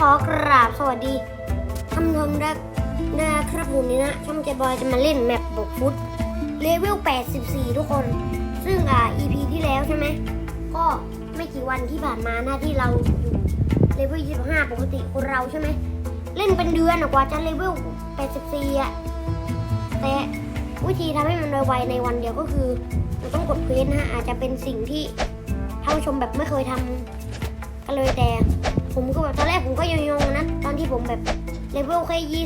ขอกราบสวัสดีท่านผู้ชมได้นะครับผมนี่นะช่องเจบอยจะมาเล่นแมปบกฟุตเลเวล 84 ทุกคน ซึ่งอ่า EP ที่แล้วใช่ไหม ก็ไม่กี่วันที่ผ่านมาหน้าที่เราอยู่เลเวล 25 ปกติคนเราใช่ไหม เล่นเป็นเดือนกว่าจะเลเวล 84อะแต่วิธีทำให้มันไวๆในวันเดียวก็คือเราต้องกดเควสนะฮะอาจจะเป็นสิ่งที่ท่านผู้ชมแบบไม่เคยทำกันเลยแต่ ผมก็แบบตอนแรกผมก็ยงงงๆนะ ตอนที่ผมแบบเลเวลแค่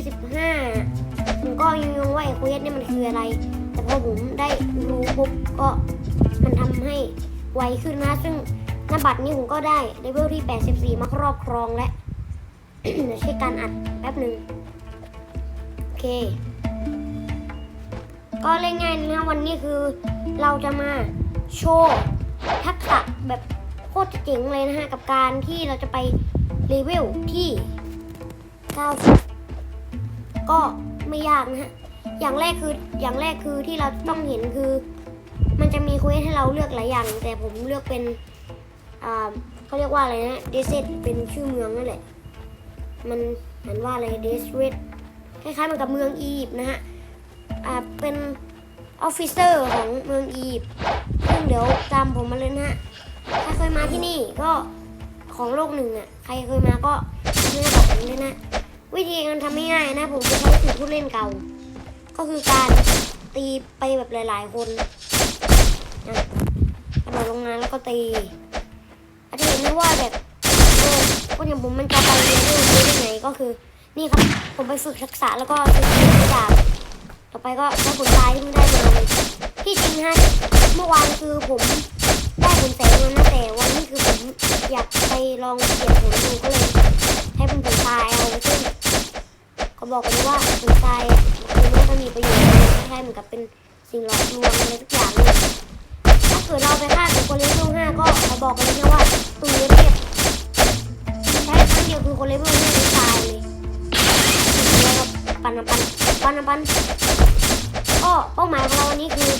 25ผมก็ยงงงว่าไอ้เควสเนี่ยมันคืออะไร แต่พอผมได้รู้ปุ๊บก็มันทำให้ไวขึ้นนะ ซึ่งหน้าบัตรนี้ผมก็ได้เลเวลที่84มาครอบครองแล้วเดี๋ยวเช็คการอัดแป๊บหนึ่งโอเค ก็เล่นง่ายนะวันนี้คือเราจะมาโชว์ทักษะแบบโคตรเจ๋งเลยนะฮะ กับการที่เราจะไป เลเวลที่ 90 ก็ไม่ยากนะฮะ อย่างแรกคืออย่างแรกคือที่เราต้องเห็นคือ มันจะมีเควสให้เราเลือกหลายอย่าง แต่ผมเลือกเป็นอ่าเขาเรียกว่าอะไรนะเดซเซเป็นชื่อเมืองนั่นแหละ มันอ่านว่าอะไรเดสเรดคล้ายๆมันกับเมืองอียิปต์นะฮะอ่าเป็นออฟฟิเซอร์ของเมืองอียิปต์ซึ่งเดี๋ยวตามผมมาเลยนะฮะ ถ้าเคยมาที่นี่ก็ ของโลกหนึ่งอะใครเคยมาก็ไม่ได้บอกผมเลยนะ วิธีการทำง่ายๆนะ ผมจะใช้สูตรผู้เล่นเก่า ก็คือการตีไปแบบหลาย ๆ คนกระโดดลงมาแล้วก็ตีอาจจะเห็นได้ว่าแบบเออคนอย่างผมมันจะไปเรียนรู้ได้ยังไงก็คือ นี่ครับผมไปฝึกทักษะแล้วก็ฝึกทุกอย่างต่อไปก็ใช้ผลตายที่ได้มาเลยที่จริงฮะเมื่อวานคือผม ผลแสงมานะแต่วันนี้คือผมอยากไปลองเปลี่ยนผลดูก็เลย ให้เป็นผลตายเอาซึ่งก็บอกกันว่าผลตายคือไม่ค่อยมีประโยชน์เลยคล้ายๆเหมือนกับเป็นสิ่งหลอกลวงอะไรทุกอย่างเลยถ้าเกิดเราไปฆ่ากับคนเลเวลห้าก็เขอบอกกันเลยนะว่าตุยเรียใช้ครั้งเดียวคือคนเลเวลห้าจะตายเลยแล้วปันปันปันปันก็เป้าหมายของเราวันนี้คือ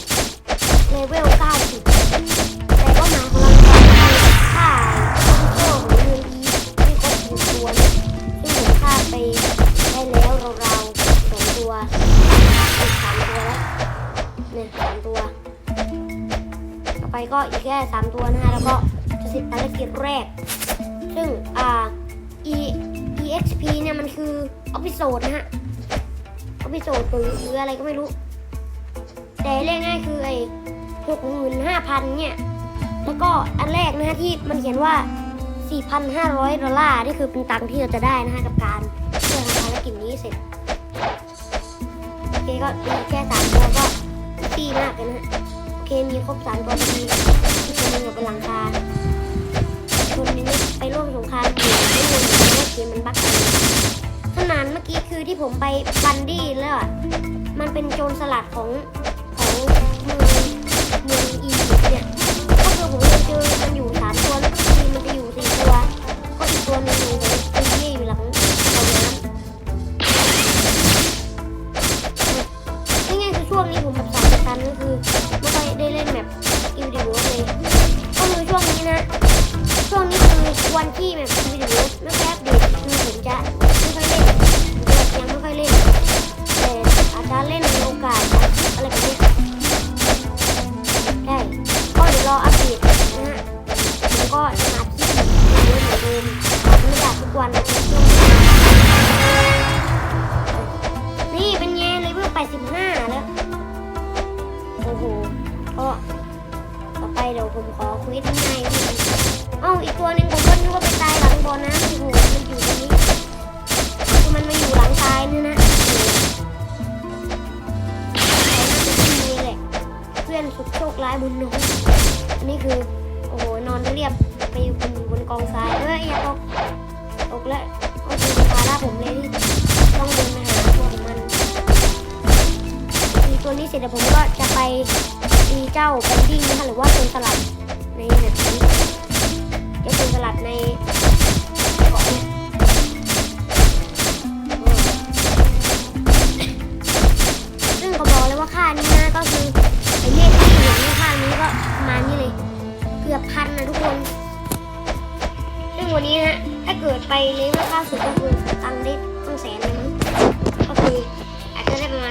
เลเวล90แต่เป้า หมายของเราคือการฆ่าโซ่ของเมืองอีที่ครบหนึ่งตัวเนี่ยซึ่งผมฆ่าไปได้แล้วราวๆสองตัวอีกสามตัวแล้วเนี่ยสามตัวต่อไปก็อีกแค่สามตัวนะฮะแล้วก็จะเสร็จภารกิจแรก ซึ่งอ่า e exp เนี่ยมันคือออ i ิโซดนะฮะออ i ิโซดหรือหรืออะไรก็ไม่รู้ แต่เรียกง่ายคือไอ้หกหมื่นห้าพันเนี่ย แล้วก็อันแรกนะฮะที่มันเขียนว่า 4,500 ดอลลาร์นี่คือเป็นตังค์ที่เราจะได้นะฮะกับการเพื่อทำภารกิจนี้เสร็จโอเคก็มีแค่สามตัวก็ตีมากเลยนะโอเคมีครบสามตัวพอดีที่ตัวหนึงอยู่บนหลังคาคนนี้ไปร่วมสงครามอยู่ไม่รู้เหมือนกันว่าเกมมันบั๊กอะไรขนาดเมื่อกี้คือที่ผมไปบันดี้แล้วอะมันเป็นโจรสลัดของของเมืองเมืองอี ผมจะเจอมันอยู่สามตัวแล้วก็ทีมันจะอยู่สี่ตัวก็อีกตัวหนึงอยู่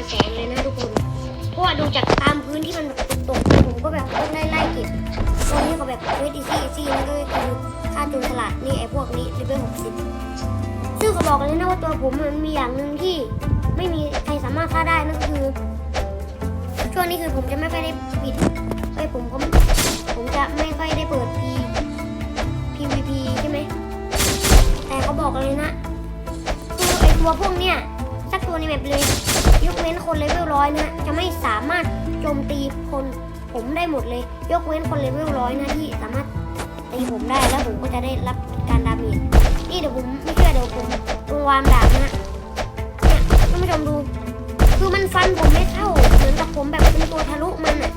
แสนเลยนะทุกคน เพราะว่าดูจากตามพื้นที่มันตกๆผมก็แบบต้องไล่ไล่เก็บตรงนี้ก็แบบเวทีซี่ซี่นั่นก็คือค่าจูนฉลาดนี่ไอ้พวกนี้เลเวล60ซึ่งเขาบอกเลยนะว่าตัวผมมันมีอย่างหนึ่งที่ไม่มีใครสามารถฆ่าได้นั่นก็คือ ช่วงนี้คือผมจะไม่ค่อยได้ปิดไอ้ผมก็ผมจะไม่ค่อยได้เปิด P PVP ใช่ไหมแต่เขาบอกเลยนะคือไอ้ตัวพวกเนี้ยสักตัวในแมปเลย ยกเว้นคนเลเวลร้อยนะจะไม่สามารถโจมตีคนผมได้หมดเลย ยกเว้นคนเลเวลร้อยนะที่สามารถตีผมได้แล้วผมก็จะได้รับการดาเมจนี่เดี๋ยวผมไม่เชื่อเดี๋ยวผมลงวามดาบนะเนี่ยท่านผู้ชมดู คือมันฟันผมไม่เข้าเหมือนกับผมแบบเป็นตัวทะลุมันอะ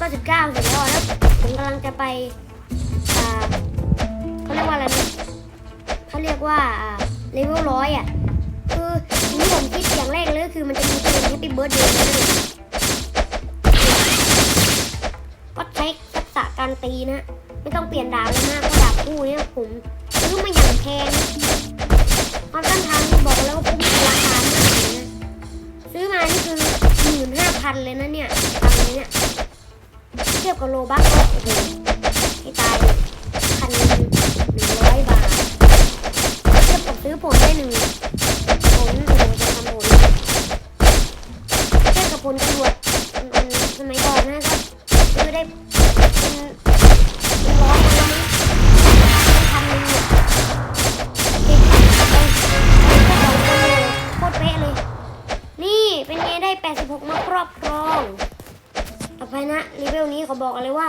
ล่นเลเวล99เสร็จแล้วแล้วผมกำลังจะไปเขาเรียกว่าอะไรนะเขาเรียกว่าเลเวลร้อยอะคือที่ผมคิดอย่างแรกเลยคือมันจะมีเพลง Happy Birthday นั่นเองก็ใช้ทักษะการตีนะไม่ต้องเปลี่ยนดาบเลยมากเพระดาบคู่เนี่ยผมซื้อมาอย่างแพงมาต้นทางบอกแล้วว่าคุ้มราคามากเลยนะซื้อมานี่คือหมื่นห้าพันเลยนะเนี่ยตังค์เนี่ย ทียบกับโลบัคโอ้โหให้ตายพันหนึ่งร้อยบาทเทียบกับซื้อผลได้หนึ่งผลโอ้โหจะทำผลเทียบกับผลตำรวจอันสมัยก่อนนะก็ซื้อได้เป็นร้อยแล้วมั้งพันหนึ่งเนี่ยเด็กไปไปแค่สองคนเลยโคตรเป๊ะเลย นี่เป็นไงได้ 86 มาครอบครอง ต่อไปนะรีเวลนี้เขาบอกเลยว่า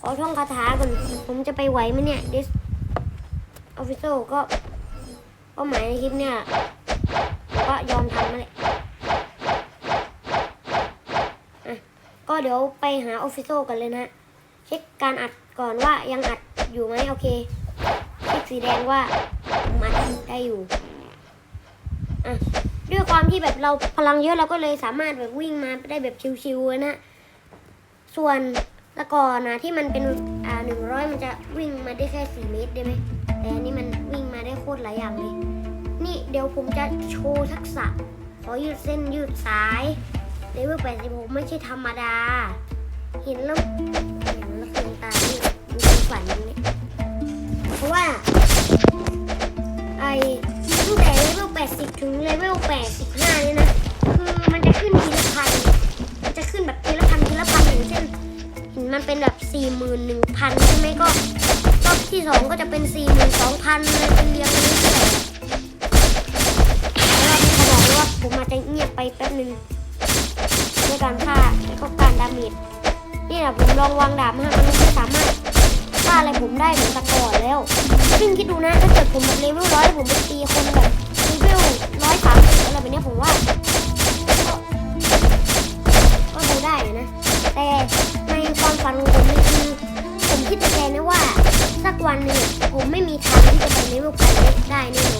ขอท่องคาถาก่อนผมจะไปไหวไหมเนี่ยดิสออฟฟิเซก็เป้าหมายในคลิปเนี่ย ก็ยอมทำมาเลยอะก็เดี๋ยวไปหาออฟฟิเซกันเลยนะเช็คการอัดก่อนว่ายังอัดอยู่ไหมโอเคเช็คสีแดงว่ามอัดได้อยู่อะด้วยความที่แบบเราพลังเยอะเราก็เลยสามารถแบบวิ่งมาได้แบบชิวๆนะ ส่วนตะกอนนะที่มันเป็นอ่าหนึ่งร้อยมันจะวิ่งมาได้แค่สี่เมตรได้ไหมแต่อันนี้มันวิ่งมาได้โคตรหลายอย่างเลย นี่เดี๋ยวผมจะโชว์ทักษะ ขอยืดเส้นยืดสายเลเวล86 ไม่ใช่ธรรมดา เห็นแล้ว คัญเลยเป็นเรียงนี้แล้วผมบนี้เขาบอกเลยว่าผมอาจจะเงียบไปแป๊บนึงด้วยการฆ่าแล้วก็การดาเมจนี่แหละผมลองวางดาบมามันไม่สามารถฆ่าอะไรผมได้เหมือนแต่ก่อนแล้วซึ่งคิดดูนะถ้าเกิดผมแบบเลเวลร้อยผมไป ได้แน่นอน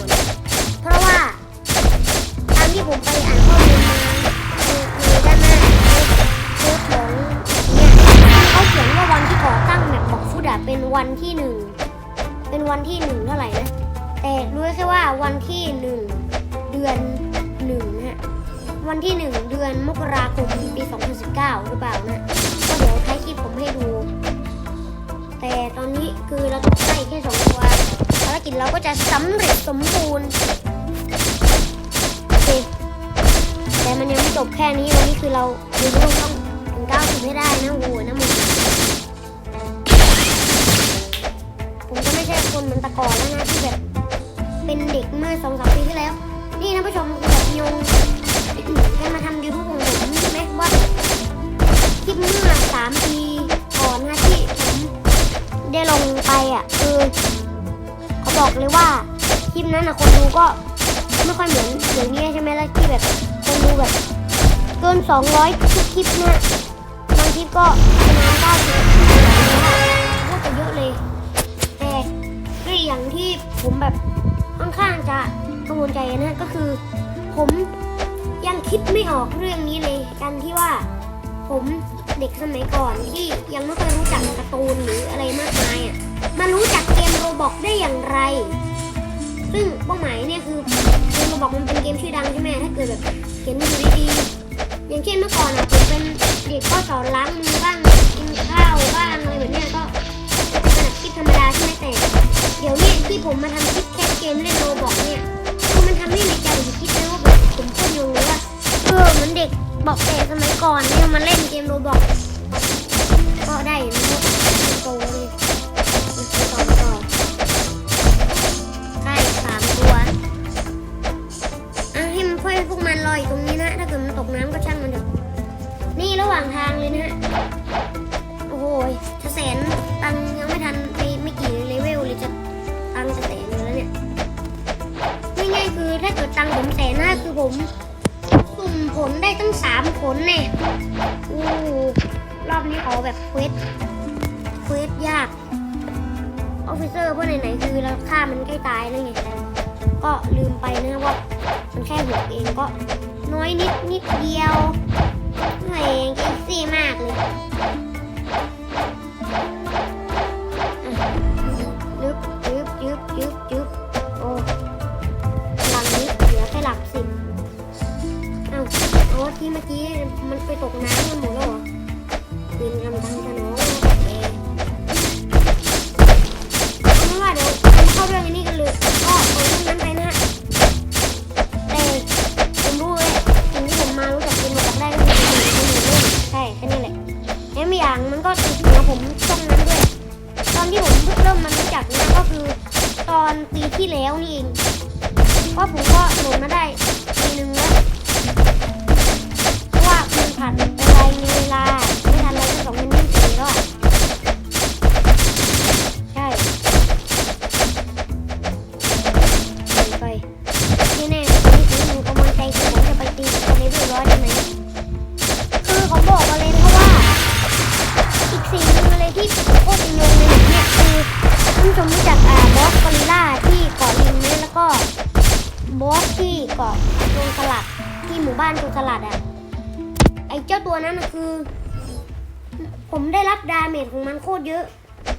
นั้นอะคนดูก็ไม่ค่อยเหมือนเดี๋ยวนี้ใช่ไหมล้วที่แบบคนดูแบบเกิน 200 ทุกคลิปเนี่ยบางคลิปก็ประมาณ90ก็จะเยอะเลย แต่ก็อย่างที่ผมแบบค่อนข้างจะกังวลใจนะก็คือ ผมยังคิดไม่ออกเรื่องนี้เลยกันที่ว่าผมเด็กสมัยก่อนที่ยังไม่เคยรู้จักการ์ตูนหรืออะไรมากมายอะมารู้จักเกมโรบอกได้อย่างไร ซึ่งเป้าหมายเนี่ยคือเกมโรบอกมันเป็นเกมชื่อดังใช่ไหมถ้าเกิดแบบเห็นอยู่ดีๆอย่างเช่นเมื่อก่อนอะผมเป็นเด็กก็สอนล้างมือบ้างกินข้าวบ้างอะไรแบบเนี้ยก็เป็นแบบคลิปธรรมดาใช่ไหมแต่ เดี๋ยวเนี้ที่ผมมาทำคลิปแคสเกมเล่นโรบอกเนี่ยคือมันทำให้ในใจผมคิดนะว่าแบบผมพูดงงเลยว่าเออเหมือนเด็กบอกแต่สมัยก่อนเนี่ยมาเล่นเกมโรบอกก็ได้นะครับโตเลยางทางเลยนะฮะ โอ้โหจะแสนตังยังไม่ทันไปไม่กี่เลเวลเลยจะตังจะแสนอยู่แล้วเนี่ยง่ายๆคือถ้าเกิดตังผมแสนห้าคือผมสุ่มผลได้ตั้งสามผลเนี่ยโอ้รอบนี้ขอแบบเควสเควสยาก ออฟฟิเซอร์เพราะไหนๆคือเราฆ่ามันใกล้ตายแล้วไงก็ลืมไปนะว่ามันแค่หกเองก็น้อยนิดนิดเดียว หน่อยเองก็อีซี่มากเลยยึบยึบยึบยึบยึบโอ้หลังนี้เหลือแค่หลักสิบเอ้าโอ้ที่เมื่อกี้มันไปตกน้ำกันหมดแล้วเหรอกินกำลังจะน้ จของมันโคตรเยอะ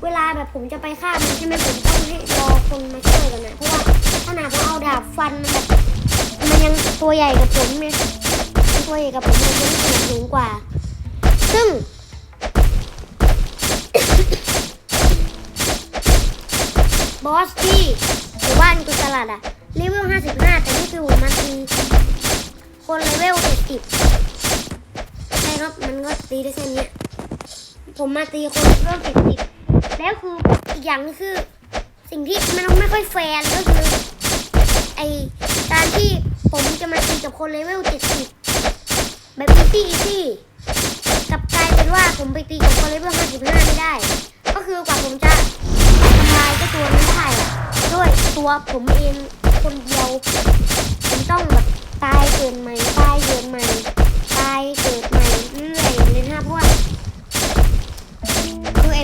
เวลาแบบผมจะไปฆ่ามันใช่ไหมผมต้องให้รอคนมาช่วยกันนะเพราะว่าขนาดผมเอาดาบฟันมันแบบมันยังตัวใหญ่กับผมเนี่ยตัวใหญ่กับผมมันยังสูงกว่า ซึ่งบอสที่หมู่บ้านกุศลาดอะเลเวล55 แต่นี่คือผมมาตีคนเลเวล70ใช่ครับมันก็ตีได้แค่เนี้ย ผมมาตีคนเลเวล70แล้วคืออีกอย่างนึงคือ สิ่งที่มันไม่ค่อยแฟร์ก็คือ ไอการที่ผมจะมาตีกับคนเลเวล70แบบอีซี่อีซี่กับกลายเป็นว่าผมไปตีกับคนเลเวล55ไม่ได้ ก็คือกว่าผมจะทำลายเจ้าตัวนั้นได้ด้วยตัวผมเองคนเดียวผมต้องแบบตายเกิดใหมตายเกิดใหม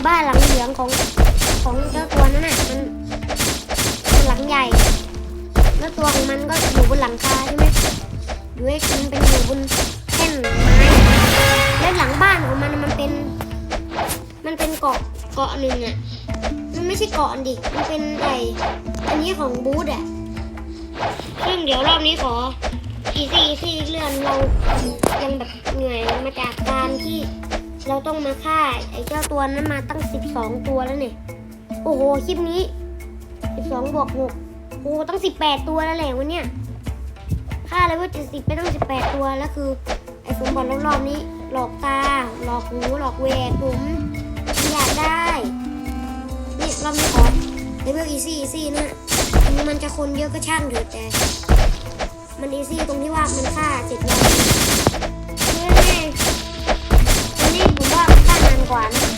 บ้านหลังเหลืองของของเจ้าตัวนั้นน่ะมันมันหลังใหญ่ แล้วตัวของมันก็อยู่บนหลังคาใช่ไหมอยู่ให้มันเป็นอยู่บนแท่นไม้แล้วหลังบ้านของมันมันเป็น มันเป็นเกาะเกาะหนึ่งอะมันไม่ใช่เกาะดิมันเป็นไออันนี้ของบูธอะซึ่งเดี๋ยวรอบนี้ขออีซี่อีซี่เลื่อนเรายังแบบเหนื่อยมาจากการที่ เราต้องมาฆ่าไอ้เจ้าตัวนั้นมาตั้ง 12 ตัวแล้วเนี่ย โอ้โห คลิปนี้ 12บวก6โอ้โหตั้ง 18 ตัวแล้วแหละวันเนี้ยฆ่าเลยว่า70ไปตั้ง 18 ตัวแล้วคือ ไอ้สมบัติรอบๆนี้ หลอกตา หลอกหูหลอกแหวกผมอยากได้นี่รอบนี้ขอเลเวลอีซี่อีซี่นะถึงมันจะคนเยอะก็ช่างเถอะแต่ มันอีซี่ตรงที่ว่ามันฆ่าเสร็จแล้วเมันฆ่านานกว่า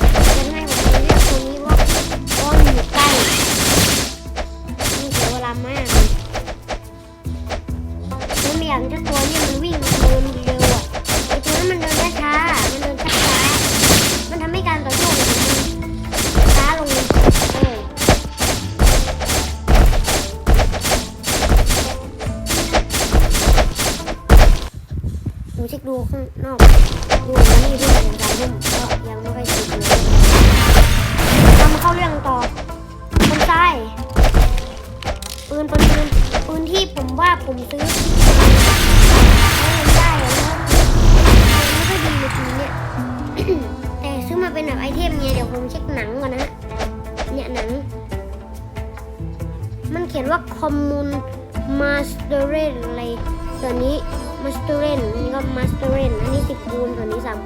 ตัวนี้ masteren อันนี้ก็ masteren อันนี้สิบคูณตัวนี้สาม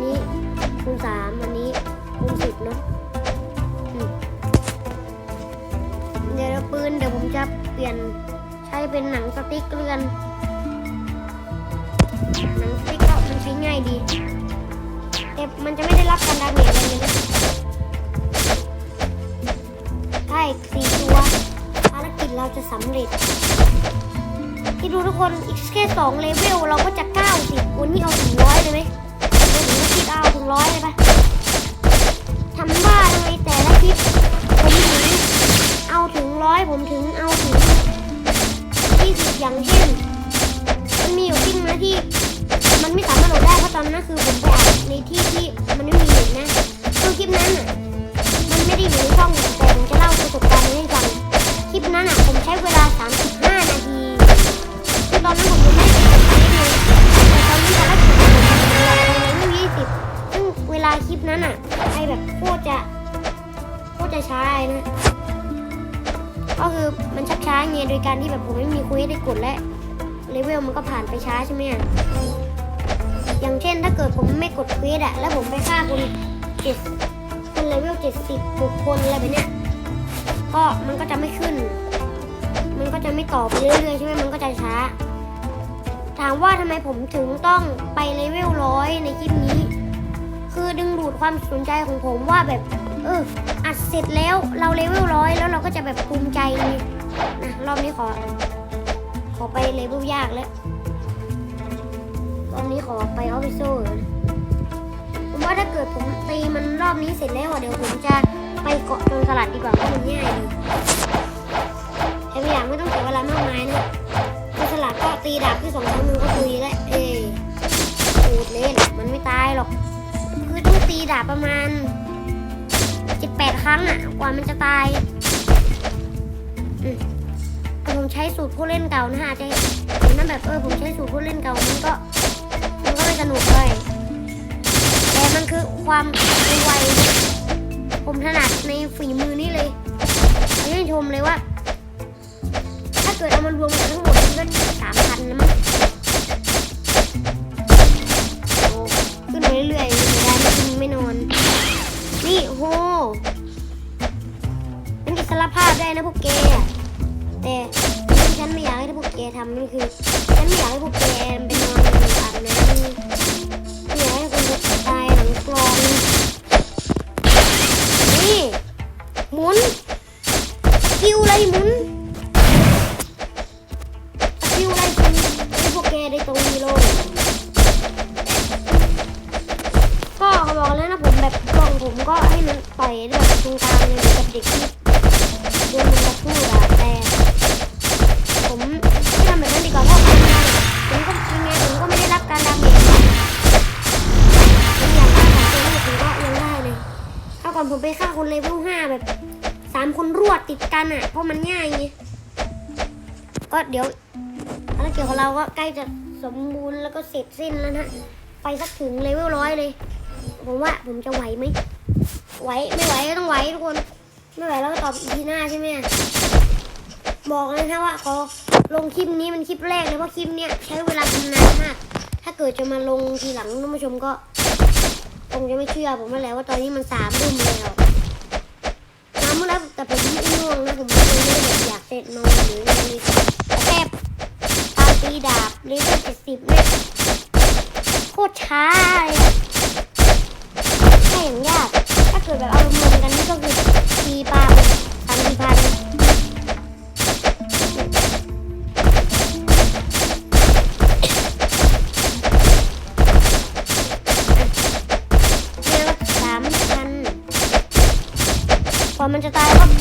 นี่คูณสามอันนี้คูณสิบเนาะเดี๋ยวปืนเดี๋ยวผมจะเปลี่ยนใช้เป็นหนังสติ๊กเรือนหนังสติ๊กก็มันใช้ง่ายดีแต่มันจะไม่ได้รับการดาเมจอะไรเลยนะใช่สี่ตัวภารกิจเราจะสำเร็จ ที่ดูทุกคนอีกแค่สองเลเวลเราก็จะเก้าสิบวันนี้เอาถึงร้อยเลยไหมเราถึงคิดเอาถึงร้อยเลยปะทำบ้าเลยแต่ละคลิปผมถึงเอาถึงร้อยผมถึงเอาถึงยี่สิบอย่างเช่นมันมีอยู่คลิปนะที่ มันไม่สามารถโหลดได้เพราะตอนนั้นคือผมไปอัดในที่ที่มันไม่มี กดและเลเวลมันก็ผ่านไปช้าใช่ไหมอะอย่างเช่นถ้าเกิดผมไม่กดเควสอะแล้วผมไปฆ่าคนเจ็ดคนเลเวลเจ็ดสิบบุคคลอะไรแบบเนี้ยก็มันก็จะไม่ขึ้น มันก็จะไม่ต่อไปเรื่อยๆใช่ไหมมันก็จะช้า ถามว่าทำไมผมถึงต้องไปเลเวลร้อยในคลิปนี้ คือดึงดูดความสนใจของผมว่าแบบ เอออัดเสร็จแล้วเราเลเวลร้อยแล้วเราก็จะแบบภูมิใจนะรอบนี้ขอ ขอไปเลเวลยากแล้วรอบนี้ขอไปออฟฟิเซอร์ผมว่าถ้าเกิดผมตีมันรอบนี้เสร็จแล้วอะเดี๋ยวผมจะไปเกาะโจรสลัดดีกว่าเพราะมันง่ายดีแต่ไม่อยากไม่ต้องเสียเวลามากมายนะโจรสลัดก็ตีดาบที่สองครั้งหนึงก็คุยแล้วเอ้ยปูดเล่นมันไม่ตายหรอก คือต้องตีดาบประมาณเจ็ดแปดครั้งอะกว่ามันจะตายอืม แต่ผมใช้สูตรผู้เล่นเก่านะฮะจจะเห็นนแบบเออผมใช้สูตรผู้เล่นเก่ามันก็มันก็ไม่สนุกเลยแต่มันคือความไวผมถนัดในฝีมือนี่เลยชื่นชมเลยว่า ถ้าเกิดเอามารวมกันทั้งหมดมันก็สามพันนะมั้งขึ้นไปเรื่อยๆไม่ได้ไม่กินไม่นอน นี่โหเป็นอิสารภาพได้นะพวกแกอ ให้พวกแกทำนี่ คนรวดติดกันอะ เพราะมันง่ายไงก็เดี๋ยวภารกิจของเราก็ใกล้จะสมบูรณ์แล้วก็เสร็จสิ้นแล้วนะไปสักถึงเลเวลร้อยเลย ผมว่าผมจะไหวไหมไหวไม่ไหวก็ต้องไหวทุกคนไม่ไหวแล้วก็ตอบอีพีหน้าใช่ไหมบอกเลยนะว่าขอลงคลิปนี้มันคลิปแรกเลยเพราะคลิปเนี้ยใช้เวลาทำนานมาก ถ้าเกิดจะมาลงทีหลังท่านผู้ชมก็คงจะไม่เชื่อผมมาแล้วว่าตอนนี้มันสามรุ่มแล้วสามรุ่มแล้วแต่ผมไม่ งนะผมไม่ได้แบบอยากเสร็จนอนหรืออะไรเลยแต่แค่ตาตีดาบเลเวลเจ็ดสิบเนี่ยโคตรช้าเลยอะแค่อย่างยาก ถ้าเกิดแบบเอารวมกันนี่ก็คือตีปลาไปสามสี่พันเดือนละสามพันกว่ามันจะตายก็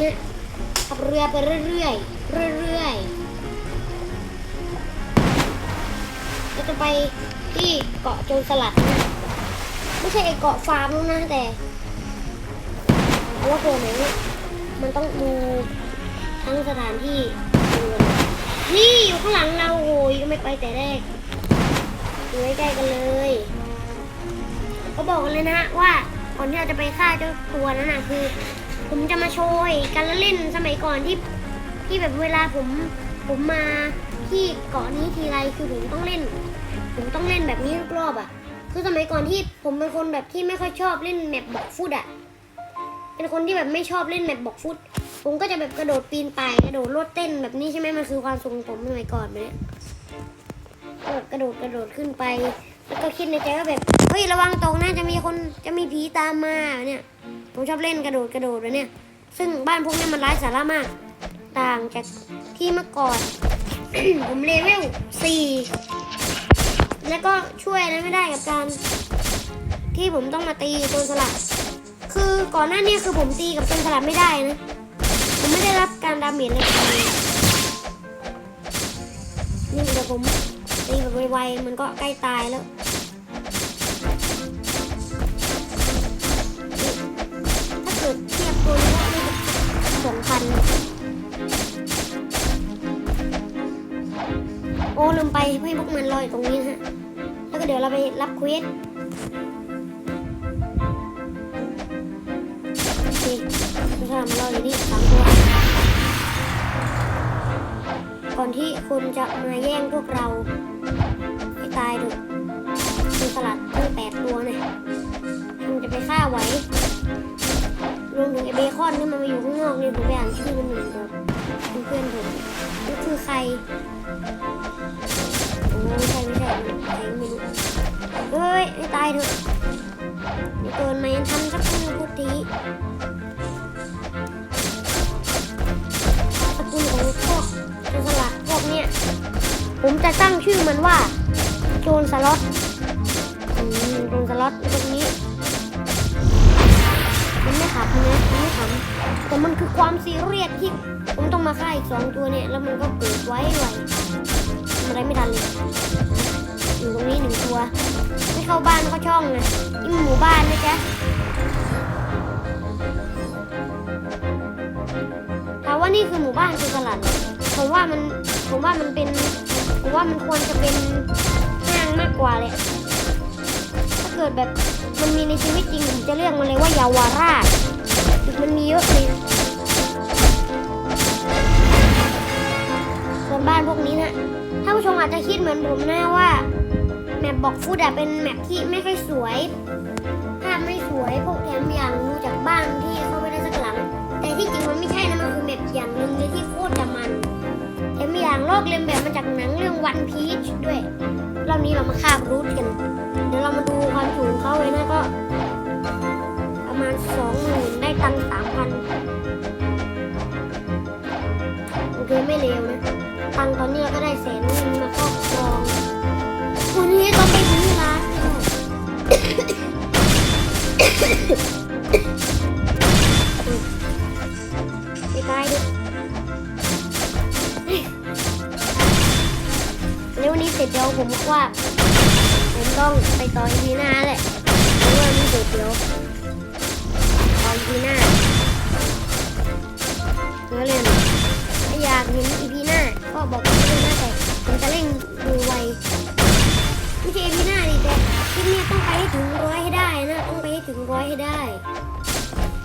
นะขับเรือไปเรื่อยๆเรื่อยๆเราจะไปที่เกาะโจรสลัดนะไม่ใช่ไอเกาะฟาร์มแล้วนะแต่เพราะว่าตัวไหนเนี่ยมันต้องดูทั้งสถานที่เรือนี่อยู่ข้างหลังเราโอ้ยก็ไม่ไปแต่แรกอยู่ใกล้ๆกันเลยก็บอกกันเลยนะว่าก่อนที่เราจะไปฆ่าเจ้าตัวนั้นนะคือ ผมจะมาโชยการเล่นสมัยก่อนที่ที่แบบเวลาผมผมมาที่เกาะนี้ทีไรคือผมต้องเล่น ผมต้องเล่นแบบนี้ทุกรอบอะ คือสมัยก่อนที่ผมเป็นคนแบบที่ไม่ค่อยชอบเล่นแมปบอกฟุตอะ เป็นคนที่แบบไม่ชอบเล่นแมปบอกฟุต ผมก็จะแบบกระโดดปีนป่ายกระโดดโลดเต้นแบบนี้ใช่ไหมมันคือความทรงผมสมัยก่อนเนี่ยแบบกระโดดกระโดดขึ้นไป แล้วก็คิดในใจว่าแบบเฮ้ยระวังตกนะจะมีคนจะมีผีตามมาเนี่ย ผมชอบเล่นกระโดดกระโดดแบบเนี่ย ซึ่งบ้านพวกนี้มันร้ายสาระมาก ต่างจากที่เมื่อก่อน ผมเลเวลสี่แล้วก็ช่วยอะไรไม่ได้กับการที่ผมต้องมาตีโจรสลัด คือก่อนหน้านี้คือผมตีกับโจรสลัดไม่ได้นะ ผมไม่ได้รับการดาเมจเลยนี่แต่ผมตีแบบไวๆมันก็ใกล้ตายแล้ว โอ้ลืมไปให้พวกมันลอยตรงนี้ฮะ แล้วก็เดี๋ยวเราไปรับเควสโอเคไม่ใช่มันลอยอยู่นี่สามตัว ก่อนที่คุณจะมาแย่งพวกเราให้ตายดูคุณสลัดตั้งแปดตัวเนี่ยคุณจะไปฆ่าไหว รวมถึงไอเบคอนที่มันมาอยู่ข้างนอกเนี่ยผมไปอ่านชื่อมันหนึ่งแบบเพื่อนผมนี่คือใครโอ้ไม่ใช่ไม่ใช่ใครไม่รู้เฮ้ยให้ตายเถอะอย่าเกินมายังทำสักทีพวกทีสกุลของพวกโจรสลัดพวกเนี้ยผมจะตั้งชื่อมันว่าโจรสล็อตำแต่มันคือความซีเรียสที่ผมต้องมาฆ่าอีกสองตัวเนี่ย แล้วมันก็เกิดไว้ไวทำอะไรไม่ทันเลยอยู่ตรงนี้หนึ่งตัว ไม่เข้าบ้านก็ช่องนะนี่มันหมู่บ้านนะจ๊ะถามว่านี่คือหมู่บ้านคือตลาดผมว่ามันผมว่ามันเป็นผมว่ามันควรจะเป็นห้างมากกว่าเลยถ้าเกิดแบบมันมีในชีวิตจริงผมจะเรียกมันเลยว่ายาวราช มันมีเยอะเลยส่วนบ้านพวกนี้นะถ้าผู้ชมอาจจะคิดเหมือนผมนะว่าแมปบอกฟูดอะเป็นแมปที่ไม่ค่อยสวย ภาพไม่สวยพวกแถมอย่างดูจากบ้านที่เข้าไม่ได้สักหลัง แต่ที่จริงมันไม่ใช่นะมันคือแมปอย่างหนึ่งเลยที่โคตรจะมันแถมอย่างลอกเลียนแบบมาจากหนังเรื่องวันพีชด้วยรอบนี้เรามาคาบรูทกัน เดี๋ยวเรามาดูความสูงเขาเลยนะก็ ตังสามพันโอเคไม่เลวนะ ตังตอนนี้เราก็ได้แสนนึงมาครอบครองวันนี้ต้องไปที่ร้านไปตายดิแล้ววันนี้เสร็จเดี๋ยวผมว่า ผมต้องไปต่ออีพีหน้าแหละเพราะว่านี่เดี๋ยวเดี๋ยว พีหน้าเนื้อเรียนถ้าอยากเห็นอีพีหน้า ก็บอกผมด้วยนะแต่ผมจะเร่งดูไวไม่ใช่อีพีหน้าดิแต่คลิปนี้ต้องไปให้ถึงร้อยให้ได้นะต้องไปให้ถึงร้อยให้ได้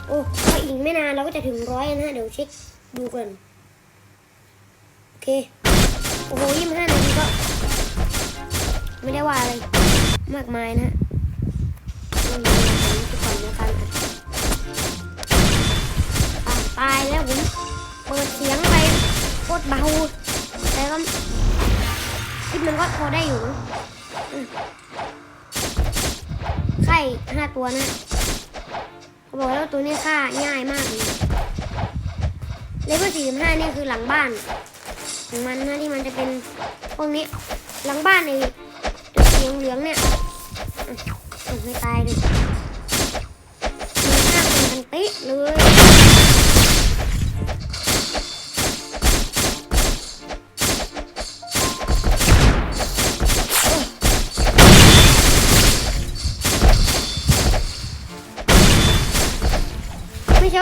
โอ้ก็อีกไม่นานเราก็จะถึงร้อยนะเดี๋ยวเช็คดูก่อนโอเคโอ้โหยี่สิบห้านาทีก็ ไม่ได้ว่าอะไรมากมายนะฮะไม่มีอะไรทุกคนนะครับอะ ตายแล้วผมเปิดเสียงไปเบา แต่ก็คลิปมันก็พอได้อยู่ไข่ห้าตัวนะเขาบอกแล้วตัวนี้ฆ่าง่ายมากเลยเลเวลสี่สิบห้านี่คือหลังบ้านของมันนะที่มันจะเป็นพวกนี้หลังบ้านในตัวสีเหลืองเนี่ยไม่ตายเลยมันฆ่าเป็นกันเป๊ะเลย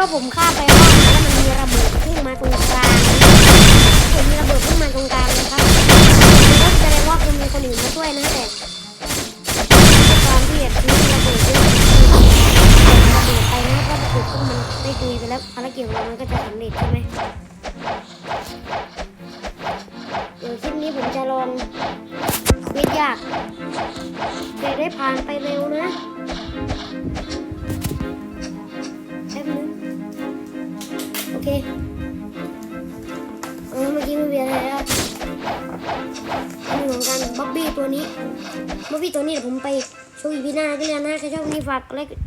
ว่าผมฆ่าไปรอบนะแล้วมันมีระเบิดพุ่งมาตรงกลางผมมีระเบิดพุ่งมาตรงกลางนะครับมันก็แสดงว่าคุณมีคนอื่นมาช่วยนะแต่ด้วยความที่แบบมีระเบิดเยอะระเบิดไปนะเพราะระเบิดพุ่งมันได้ตีไปแล้วภารกิจของเรามันก็จะสำเร็จใช่ไหมเดี๋ยวคลิปนี้ผมจะลองเควสยากจะได้ผ่านไปเร็วนะ เคเออเมื่อกี้ไม่มีอะไรแล้วอันหนึ่งของกันบ๊อบบี้ตัวนี้บ๊อบบี้ตัวนี้เดี๋ยวผมไปโชว์อีพีหน้าก็แล้วนะใครชอบนี้ฝากไลค์